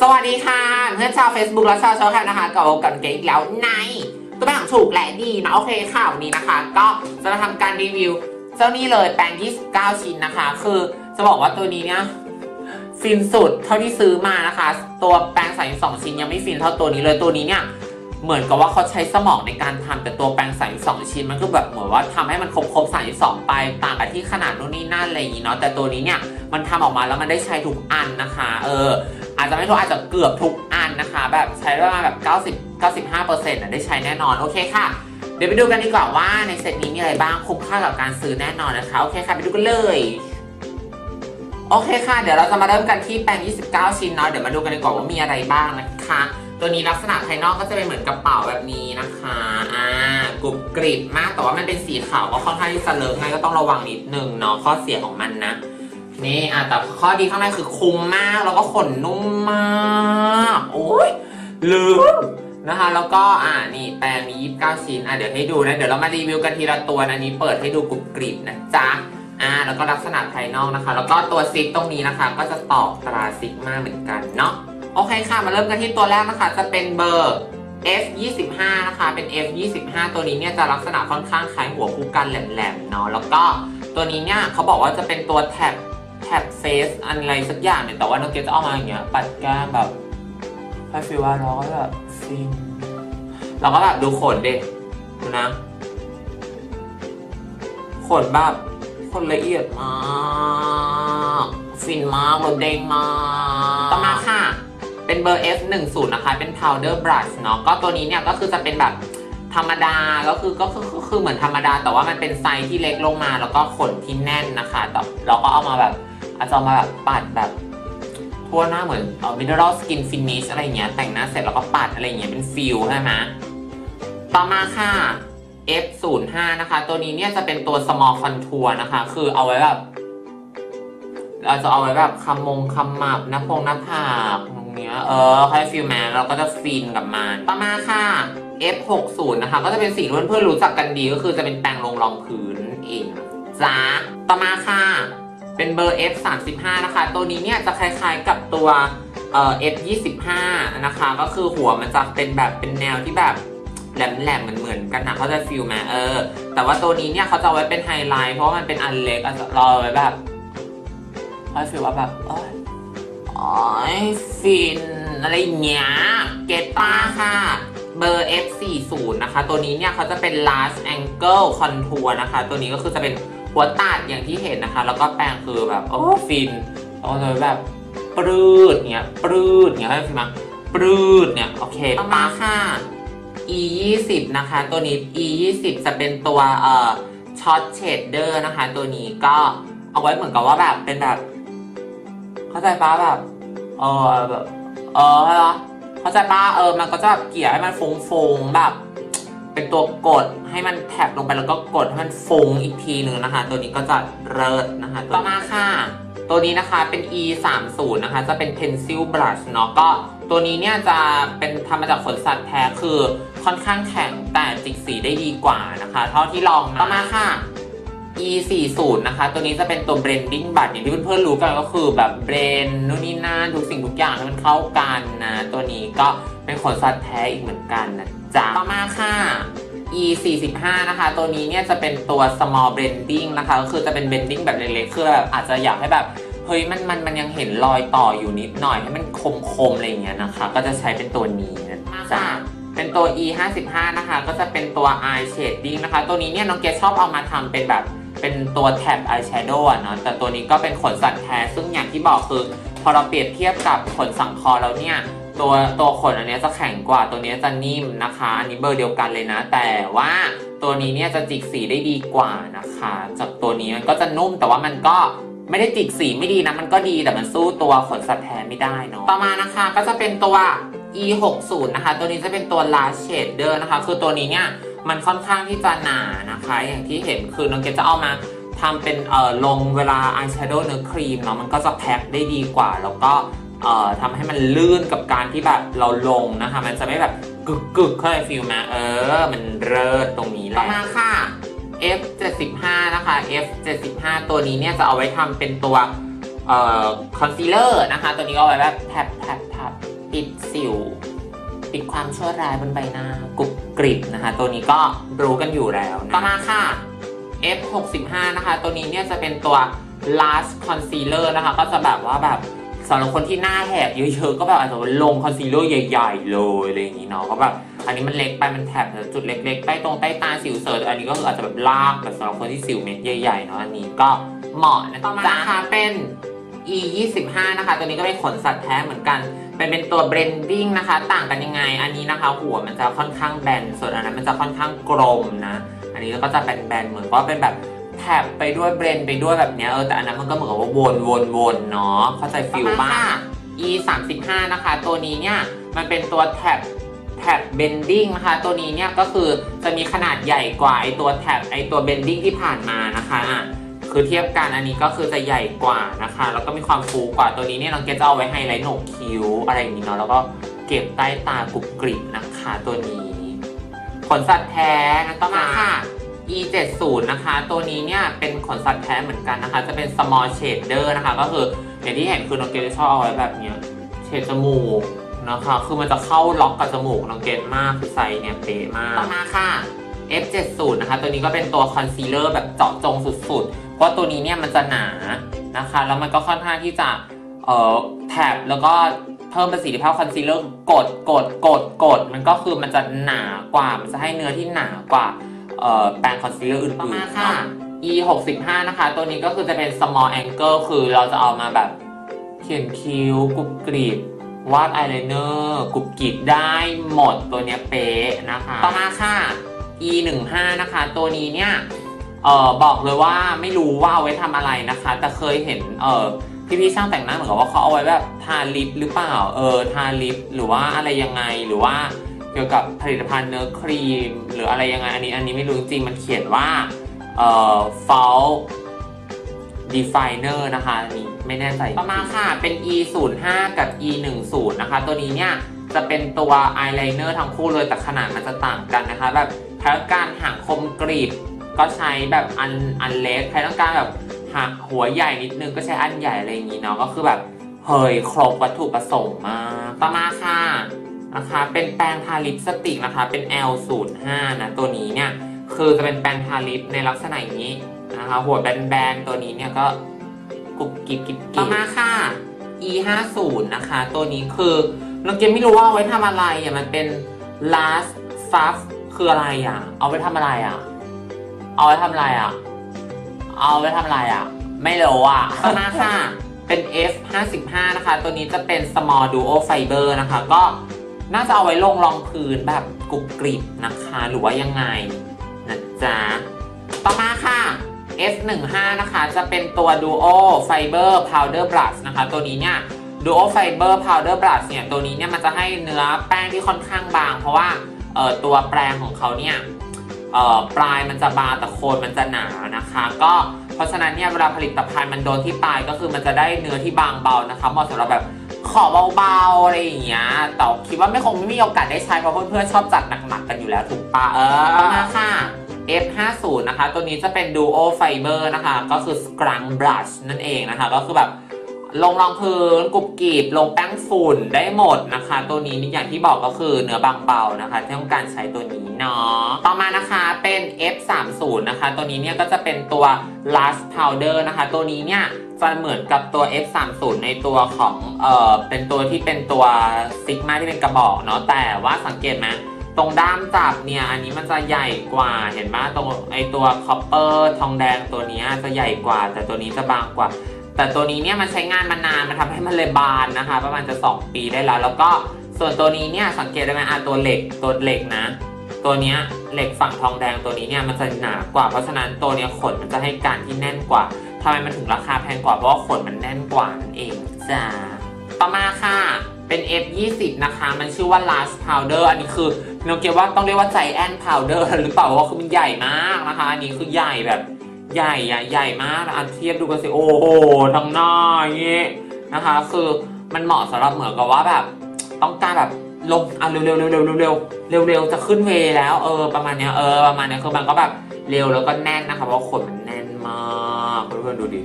สวัสดีค่ะ เพื่อนชาว Facebook และชาวชาวค่ะนะคะกับกันเก๋อีกแล้วในตัวแปรงของถูกและดีนะโอเคค่ะวันนี้นะคะ ก็จะมาทำการรีวิว เจ้านี่เลยแปรง29 ชิ้นนะคะ คือจะบอกว่าตัวนี้เนี่ยฟินสุดเท่าที่ซื้อมานะคะ ตัวแปรงใส2ชิ้นยังไม่ฟินเท่าตัวนี้เลยตัวนี้เนี่ยเหมือนกับว่าเขาใช้สมองในการทำแต่ตัวแปรงใสสองชิ้นมันก็แบบเหมือนว่าทำให้มันครบครบสายสองไปต่างกันที่ขนาดนู่นนี่นั่นอะไรอย่างงี้เนาะแต่ตัวนี้เนี่ยมันทำออกมาแล้วมันได้ใช้ทุกอันนะคะ เออ อาจจะไม่ทุกอาจจะเกือบทุกอันนะคะ แบบใช้ประมาณแบบ90 95เปอร์เซ็นต์ได้ใช้แน่นอนโอเคค่ะ เดี๋ยวไปดูกันดีกว่าว่าในเซตนี้มีอะไรบ้างคุ้มค่ากับการซื้อแน่นอนนะคะโอเคค่ะไปดูกันเลยโอเคค่ะ เดี๋ยวเราจะมาเริ่มกันที่แปรง29 ชิ้นเนาะเดี๋ยวมาดูกันดีกว่าว่ามีอะไรบ้างนะคะ ตัวนี้ลักษณะภายนอกก็จะเป็นเหมือนกระเป๋าแบบนี้นะคะอ่ากรุบกริบมากแต่ว่ามันเป็นสีขาวก็ค่อนข้างที่จะเลอะไงก็ต้องระวังนิดนึงเนาะข้อเสียของมันนะ นี่อะแต่ข้อดีข้างในคือคุ้มมากแล้วก็ขนนุ่มมากโอ้ยลืมนะคะ แล้วก็อ่านี่แปรงมี 29 ชิ้นอะเดี๋ยวให้ดูนะ เดี๋ยวเรามารีวิวกันทีละตัวนะนนี้เปิดให้ดูกรุบกริบนะจ๊ะอ่าแล้วก็ลักษณะภายนอกนะคะ แล้วก็ตัวซิปตรงนี้นะคะ ก็จะตอกตราซิกมาเหมือนกันเนาะโอเคค่ะ มาเริ่มกันที่ตัวแรกนะคะ จะเป็นเบอร์ F 2 5 นะคะ เป็น F 2 5 ตัวนี้เนี่ยจะลักษณะค่อนข้างคล้ายหัวคู่กันแหลมๆเนาะแล้วก็ตัวนี้เนี่ยเขาบอกว่าจะเป็นตัวแท็บ แท็บเฟสอะไรสักอย่างเนี่ยแต่ว่าน้องเกดจะเอามาอย่างเงี้ย ปัดแก้มแบบให้ฟีลว่าเราก็แบบฟินเราก็แบบดูขนเด็กดูนะขนแบบขนละเอียดมากฟินมากรถเด้งมากต่อมาค่ะ เป็นเบอร์ F10 นะคะ เป็น powder brush เนาะก็ตัวนี้เนี่ยก็คือจะเป็นแบบธรรมดาก็คือก็คือก็คือเหมือนธรรมดา แต่ว่ามันเป็นไซส์ที่เล็กลงมา แล้วก็ขนที่แน่นนะคะแต่เราก็เอามาแบบ อาจจะมาแบบปัดแบบทั่วหน้าเหมือนเอ่อ mineral skin finish อะไรเงี้ย แต่งหน้าเสร็จแล้วก็ปัดอะไรเงี้ยเป็นฟิลใช่ไหมต่อมาค่ะ F05 นะคะ ตัวนี้เนี่ยจะเป็นตัว small contour นะคะ คือเอาไว้แบบเราจะเอาไว้แบบคำมงคำหมับหน้าพงหน้าผากตรงเนี้ยเออค่อยฟิลแมนเราก็จะฟินกับมันต่อมาค่ะ F60 นะคะ ก็จะเป็นสีที่เพื่อนๆรู้จักกันดีก็คือจะเป็นแปรงลงรองพื้นเองจ้าต่อมาค่ะ เป็นเบอร์ F35 นะคะ ตัวนี้เนี่ยจะคล้าย ๆกับตัวเอ่อ F25 นะคะ ก็คือหัวมันจะเป็นแบบเป็นแนวที่แบบแหลมๆเหมือนๆกันนะเขาจะฟิลไหมเออ แต่ว่าตัวนี้เนี่ยเขาจะไว้เป็นไฮไลท์เพราะว่ามันเป็นอันเล็กอาจจะรอไว้แบบค่อยฟีลว่าแบบโอ้ยฟินอะไรเงี้ยเกตป้าค่ะเบอร์ F40 นะคะ ตัวนี้เนี่ยเขาจะเป็น large angle contour นะคะ ตัวนี้ก็คือจะเป็น หัวตัดอย่างที่เห็นนะคะ แล้วก็แปรงคือแบบโอ้ฟินแล้วก็จะแบบปรืดเงี้ยปรืดเงี้ยให้ฟินมาปรืดเนี่ยโอเคต่อมาค่ะ E 2 0นะคะ ตัวนี้ E 2 0จะเป็นตัวเอ่อช็อตเชดเดอร์นะคะ ตัวนี้ก็เอาไว้เหมือนกับว่าแบบเป็นแบบ เข้าใจป้าแบบเออแบบเออเหรอเข้าใจป้าเออมันก็จะแบบเกี่ยให้มันฟุ้งๆแบบ เป็นตัวกดให้มันแท็บลงไปแล้วก็กดให้มันฟุ้งอีกทีหนึ่งนะคะ ตัวนี้ก็จะเลิศนะคะ ต่อมาค่ะ ตัวนี้นะคะเป็น e 3 0นะคะ จะเป็น pencil brush เนาะก็ตัวนี้เนี่ยจะเป็นทำมาจากขนสัตว์แท้คือค่อนข้างแข็งแต่จิกสีได้ดีกว่านะคะ เท่าที่ลองมาต่อมาค่ะ e 4 0นะคะ ตัวนี้จะเป็นตัว blending brush อย่างที่เพื่อนๆรู้กันก็คือแบบเบรนนู่นนี่นั่นทุกสิ่งทุกอย่างให้มันเข้ากันนะ ตัวนี้ก็เป็นขนสัตว์แท้อีกเหมือนกันนะ จ๊ะต่อมาค่ะ e 4 5 นะคะ ตัวนี้เนี่ยจะเป็นตัว small blending นะคะ ก็คือจะเป็น blending แบบเล็กๆ คือแบบอาจจะอยากให้แบบ เฮ้ยมันมันมันยังเห็นรอยต่ออยู่นิดหน่อยให้มันคมคมๆอะไรอย่างเงี้ยนะคะ ก็จะใช้เป็นตัวนี้นะจ๊ะเป็นตัว e 5 5 นะคะ ก็จะเป็นตัว eye shading นะคะ ตัวนี้เนี่ยน้องเกดชอบเอามาทำเป็นแบบเป็นตัวแท็บ eye shadow อะเนาะแต่ตัวนี้ก็เป็นขนสัตว์แท้ ซึ่งอย่างที่บอกคือ พอเราเปรียบเทียบกับขนสังคอแล้วเนี่ย ตัวตัวขนอันนี้จะแข็งกว่าตัวนี้จะนิ่มนะคะ อันนี้เบอร์เดียวกันเลยนะ แต่ว่าตัวนี้เนี่ยจะจิกสีได้ดีกว่านะคะจากตัวนี้มันก็จะนุ่มแต่ว่ามันก็ไม่ได้จิกสีไม่ดีนะ มันก็ดีแต่มันสู้ตัวขนสัตว์แท้ไม่ได้เนาะต่อมานะคะก็จะเป็นตัว e 6 0นะคะ ตัวนี้จะเป็นตัว large shader นะคะ คือตัวนี้เนี่ยมันค่อนข้างที่จะหนานะคะ อย่างที่เห็นคือน้องเกดจะเอามาทำเป็นเอ่อลงเวลา eyeshadow เนื้อครีมเนาะมันก็จะแพ็คได้ดีกว่า แล้วก็ ทำให้มันลื่นกับการที่แบบเราลงนะคะ มันจะไม่แบบกึกกึกๆเข้าใจฟิลไหมเออ มันเลิศตรงนี้แหละต่อมาค่ะ F 75นะคะ F 75ตัวนี้เนี่ยจะเอาไว้ทำเป็นตัวเอ่อคอนซีลเลอร์นะคะ ตัวนี้ก็เอาไว้แบบแทบแทบแทบปิดสิว ปิดความชั่วร้ายบนใบหน้ากรุบกริบนะคะ ตัวนี้ก็รู้กันอยู่แล้วนะต่อมาค่ะ F65 นะคะ ตัวนี้เนี่ยจะเป็นตัว last concealer นะคะ ก็จะแบบว่าแบบ สำหรับคนที่หน้าแหกเยอะๆก็แบบอาจจะลงคอนซีลเลอร์ใหญ่ ๆ เลยอะไรอย่างนี้เนาะก็แบบอันนี้มันเล็กไปมันแถบจุดเล็กๆใต้ตรงใต้ตาสิวเสริร์อันนี้ก็คืออาจจะแบบลากแบบสำหรับคนที่สิวเม็ดใหญ่ๆเนาะอันนี้ก็เหมาะนะต่อมานะคะเป็น E 2 5นะคะ ตัวนี้ก็เป็นขนสัตว์แท้เหมือนกันเป็นเป็นตัว blending นะคะ ต่างกันยังไง อันนี้นะคะ หัวมันจะค่อนข้างแบนส่วนอันนั้นมันจะค่อนข้างกลมนะ อันนี้ก็จะแบนๆเหมือนว่าเป็นแบบ แถบไปด้วยเบรนไปด้วยแบบเนี้ยเออแต่อันนั้นมันก็เหมือนกับว่าวนวนวนเนาะเข้าใจฟิลบ้าง E 3 5นะคะ ตัวนี้เนี่ยมันเป็นตัวแถบแถบ bending นะคะ ตัวนี้เนี่ยก็คือจะมีขนาดใหญ่กว่าไอตัวแถบไอตัว bending ที่ผ่านมานะคะอะคือเทียบกันอันนี้ก็คือจะใหญ่กว่านะคะ แล้วก็มีความฟูกว่าตัวนี้เนี่ยน้องเกดจะเอาไว้ไฮไลท์โหนกคิ้วอะไรอย่างนี้เนาะแล้วก็เก็บใต้ตากรุบกริบนะคะตัวนี้ ขนสัตว์แท้นะต่อมาค่ะ E 7 0 นะคะ ตัวนี้เนี่ยเป็นขนสัตว์แท้เหมือนกันนะคะ จะเป็น small shader นะคะ ก็คืออย่างที่เห็นคือน้องเกดจะชอบเอาไว้แบบเนี้ยเฉดจมูกนะคะ คือมันจะเข้าล็อกกับจมูกน้องเกดมากคือไซส์เนี่ยเป๊ะมากต่อมาค่ะ F70 นะคะ ตัวนี้ก็เป็นตัวคอนซีลเลอร์แบบเจาะจงสุดๆ เพราะตัวนี้เนี่ยมันจะหนานะคะ แล้วมันก็ค่อนข้างที่จะเอ่อแถบแล้วก็เพิ่มประสิทธิภาพคอนซีลเลอร์กดกดกดกดมันก็คือมันจะหนากว่า มันจะให้เนื้อที่หนากว่าเอ่อ แปรงคอนซีลเลอร์อื่นๆต่อมาค่ะ E 6 5นะคะ ตัวนี้ก็คือจะเป็น small angle คือเราจะเอามาแบบเขียนคิ้วกรุบกริบวาดอายไลเนอร์กรุบกริบได้หมดตัวเนี้ยเป๊ะนะคะ ต่อมาค่ะ E 1 5นะคะ ตัวนี้เนี่ยเออบอกเลยว่าไม่รู้ว่าเอาไว้ทำอะไรนะคะ แต่เคยเห็นเออพี่พี่ๆช่างแต่งหน้าเหมือนกับว่าเขาเอาไว้แบบทาลิปหรือเปล่าเออทาลิปหรือว่าอะไรยังไงหรือว่า เกี่ยวกับผลิตภัณฑ์เนื้อครีม หรืออะไรยังไงอันนี้อันนี้ไม่รู้จริงๆมันเขียนว่าเอ่อ fall definer นะคะอันนี้ไม่แน่ใจต่อมาค่ะ เป็น e 0 5กับ e 1 0นะคะ ตัวนี้เนี่ยจะเป็นตัวอายไลเนอร์ทั้งคู่เลยแต่ขนาดมันจะต่างกันนะคะ แบบถ้าการหางคมกรีบ ก็ใช้แบบอันอันเล็กใครต้องการแบบหักหัวใหญ่นิดนึงก็ใช้อันใหญ่อะไรอย่างนี้เนาะก็คือแบบเฮ้ยครบวัตถุประสงค์มากต่อมาค่ะ นะคะ เป็นแปรงทาลิปสติกนะคะ เป็น L05 นะ ตัวนี้เนี่ย คือจะเป็นแปรงทาลิปในลักษณะอย่างนี้นะคะ หัวแบนๆ ตัวนี้เนี่ยก็กรุบกริบกริบต่อมาค่ะ E50 นะคะ ตัวนี้คือน้องเกมไม่รู้ว่าเอาไว้ทำอะไรอะ มันเป็น last stuff คืออะไรอะ เอาไว้ทำอะไรอะ เอาไว้ทำอะไรอะ เอาไว้ทำอะไรอะ ไม่รู้อะต่อมาค่ะเป็น F 5 5 นะคะ ตัวนี้จะเป็น small duo fiber นะคะ ก็ น่าจะเอาไว้ลงรองพื้นแบบกรุบกริบนะคะ หรือว่ายังไงนะจ๊ะ ต่อมาค่ะ F 1 5 นะคะ จะเป็นตัว duo fiber powder brush นะคะ ตัวนี้เนี่ย duo fiber powder brush เนี่ย ตัวนี้เนี่ยมันจะให้เนื้อแป้งที่ค่อนข้างบาง เพราะว่าเอ่อตัวแปรงของเขาเนี่ยเอ่อปลายมันจะบางแต่โคนมันจะหนานะคะ ก็เพราะฉะนั้นเนี่ยเวลาผลิตภัณฑ์มันโดนที่ปลายก็คือมันจะได้เนื้อที่บางเบานะคะเหมาะสำหรับแบบ ขอเบาๆอะไรอย่างเงี้ย แต่คิดว่าไม่คงไม่มีโอกาสได้ใช้เพราะเพื่อนๆชอบจัดหนักๆกันอยู่แล้วถูกปะเออมาค่ะ F50 นะคะ ตัวนี้จะเป็น Duo Fiber นะคะ ก็คือ Scrunch Brush นั่นเองนะคะ ก็คือแบบลงรองพื้นกรุบกรีบลงแป้งฝุ่นได้หมดนะคะ ตัวนี้นี่อย่างที่บอกก็คือเนื้อบางเบานะคะที่ต้องการใช้ตัวนี้เนาะต่อมานะคะเป็น F30 นะคะ ตัวนี้เนี่ยก็จะเป็นตัว last powder นะคะ ตัวนี้เนี่ย จะเหมือนกับตัว F30 ในตัวของเอ่อเป็นตัวที่เป็นตัวซิกมาที่เป็นกระบอกเนาะแต่ว่าสังเกตไหมตรงด้ามจับเนี่ยอันนี้มันจะใหญ่กว่าเห็นไหมตรงไอตัวคอปเปอร์ทองแดงตัวนี้จะใหญ่กว่า แต่ตัวนี้จะบางกว่า แต่ตัวนี้เนี่ยมันใช้งานมานานมันทำให้มันเลยบานนะคะ ประมาณจะ 2 ปีได้แล้ว แล้วก็ส่วนตัวนี้เนี่ยสังเกตได้ไหมอะตัวเหล็กตัวเหล็กนะ ตัวเนี้ยเหล็กฝั่งทองแดงตัวนี้เนี่ยมันจะหนากว่าเพราะฉะนั้นตัวเนี้ยขนมันจะให้การที่แน่นกว่าำไมมันถึงราคาแพงกว่าเพราะว่าขนมันแน่นกว่านั่นเองจ้าต่อมาค่ะเป็น F20 นะคะ มันชื่อว่า Large Powder อันนี้คือโนเกียว่าต้องเรียกว่า Giant Powder หรือเปล่าเพราะว่าคือมันใหญ่มากนะคะ อันนี้คือใหญ่แบบใหญ่อะใหญ่มากอะเทียบดูกันสิโอ้โหทั้งหน้าอย่างงี้นะคะ คือมันเหมาะสำหรับเหมือนกับว่าแบบ ต้องการแบบลงอะเร็วๆเร็วๆเร็วๆเร็วๆเร็วจะขึ้นเวแล้วเออประมาณเนี้ยเออประมาณเนี้ยคือมันก็แบบเร็วแล้วก็แน่นนะคะเพราะขนมันแน่นมาก เพื่อนๆดูดิ